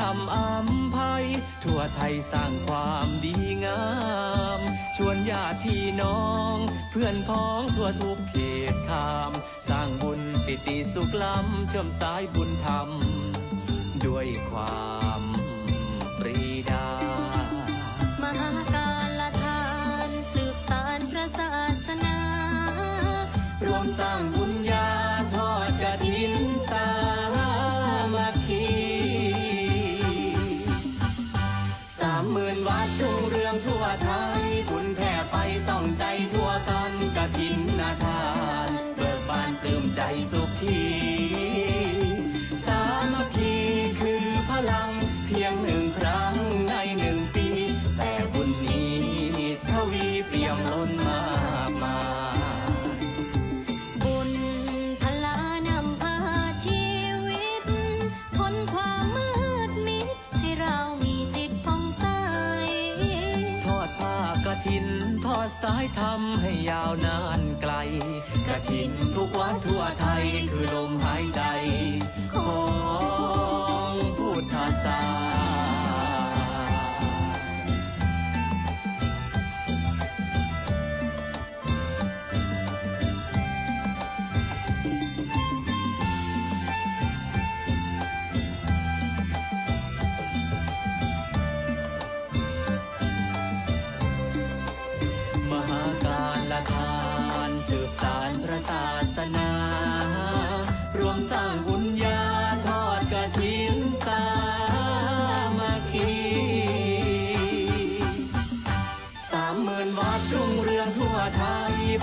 คำอำไพทั่วไทยสร้างความดีงาม ชวนญาติพี่น้อง เพื่อนพ้องทั่วทุกเขตคามสร้างบุญปิติสุขล้ำเชื่อมสายบุญธรรม ด้วยความ เปี่ยมล้นมากมายบุญพลานำพาชีวิตพ้นความมืดมิดให้เรามีจิตผ่องใส ทอดผ้ากระถิน ทอดสายธรรมให้ยาวนานไกล กระถินทุกวัดทั่วไทยคือลมหายใจ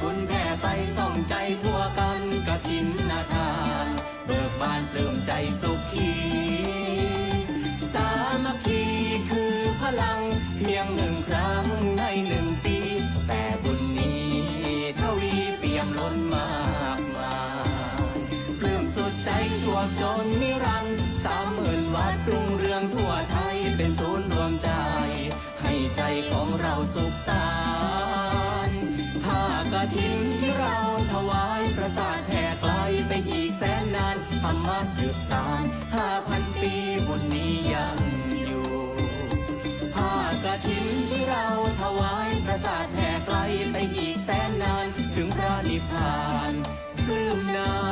บุญแผ่ไปส่องใจทั่วกันกระถินนาทาน เบิกบานปลื้มใจสุขี สามัคคีคือพลังเพียงหนึ่งครั้งในหนึ่งปี แต่บุญนี้ทวีเปี่ยมล้นมากมายปลื้มสุดใจชั่วจนนิรันดร์สามหมื่นวัดรุ่งเรืองทั่วไทยเป็นศูนย์รวมใจ ให้ใจของเราสุขสา สานห้าพันปีบุญนี้ยังอยู่ผ้ากระถินที่เราถวายประสาทแห่ไกลไปอีกแสนนานถึงพระนิพพานปลื้มนาน